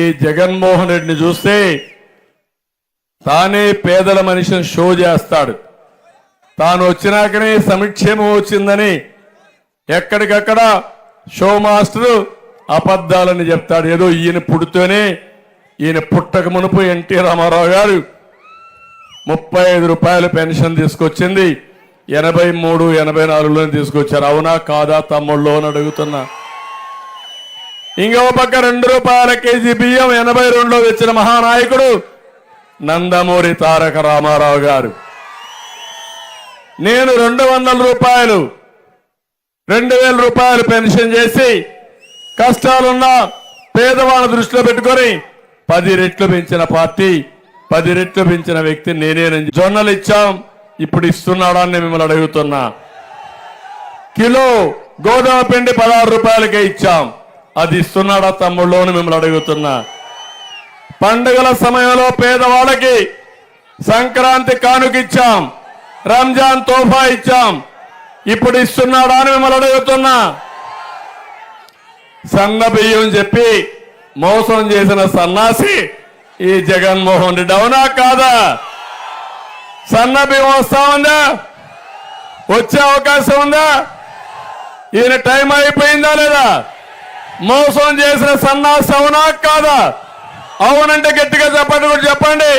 ఈ జగన్మోహన్ రెడ్డిని చూస్తే తానే పేదల మనిషిని షో చేస్తాడు. తాను వచ్చినాకనే సంక్షేమం వచ్చిందని ఎక్కడికక్కడ షో మాస్టర్ అబద్ధాలని చెప్తాడు. ఏదో ఈయన పుడితేనే ఈయన పుట్టక మునుపు ఎన్టీ రామారావు గారు ముప్పై ఐదు రూపాయలు పెన్షన్ తీసుకొచ్చింది. ఎనభై మూడు ఎనభై నాలుగులోనే తీసుకొచ్చారు. అవునా కాదా తమ్ముళ్ళు అని అడుగుతున్నా. ఇంకో పక్క రెండు రూపాయల కేజీ బియ్యం ఎనభై రెండులో తెచ్చిన మహానాయకుడు నందమూరి తారక రామారావు గారు. నేను రెండు వందల రూపాయలు రెండు వేల రూపాయలు పెన్షన్ చేసి కష్టాలున్న పేదవాళ్ళ దృష్టిలో పెట్టుకొని పది రెట్లు పెంచిన పార్టీ పది రెట్లు పెంచిన వ్యక్తి నేనేనని జొన్నలు ఇచ్చాం ఇప్పుడు ఇస్తున్నాడా అని మిమ్మల్ని అడుగుతున్నా. కిలో గోధుమ పిండి పదహారు రూపాయలకే ఇచ్చాం. అది ఇస్తున్నాడా తమ్ముళ్ళు అని మిమ్మల్ని అడుగుతున్నా. పండుగల సమయంలో పేదవాళ్ళకి సంక్రాంతి కానుకిచ్చాం రంజాన్ తోఫా ఇచ్చాం. ఇప్పుడు ఇస్తున్నాడా అని మిమ్మల్ని అడుగుతున్నా. సన్న బియ్యం చెప్పి మోసం చేసిన సన్నాసి ఈ జగన్మోహన్ రెడ్డి అవునా కాదా? సన్న బియ్యం వస్తా ఉందా? వచ్చే అవకాశం ఉందా? ఈయన టైం అయిపోయిందా లేదా? మోసం చేసిన సన్నా అవునా కాదా? అవునంటే గట్టిగా చెప్పండి కూడా చెప్పండి.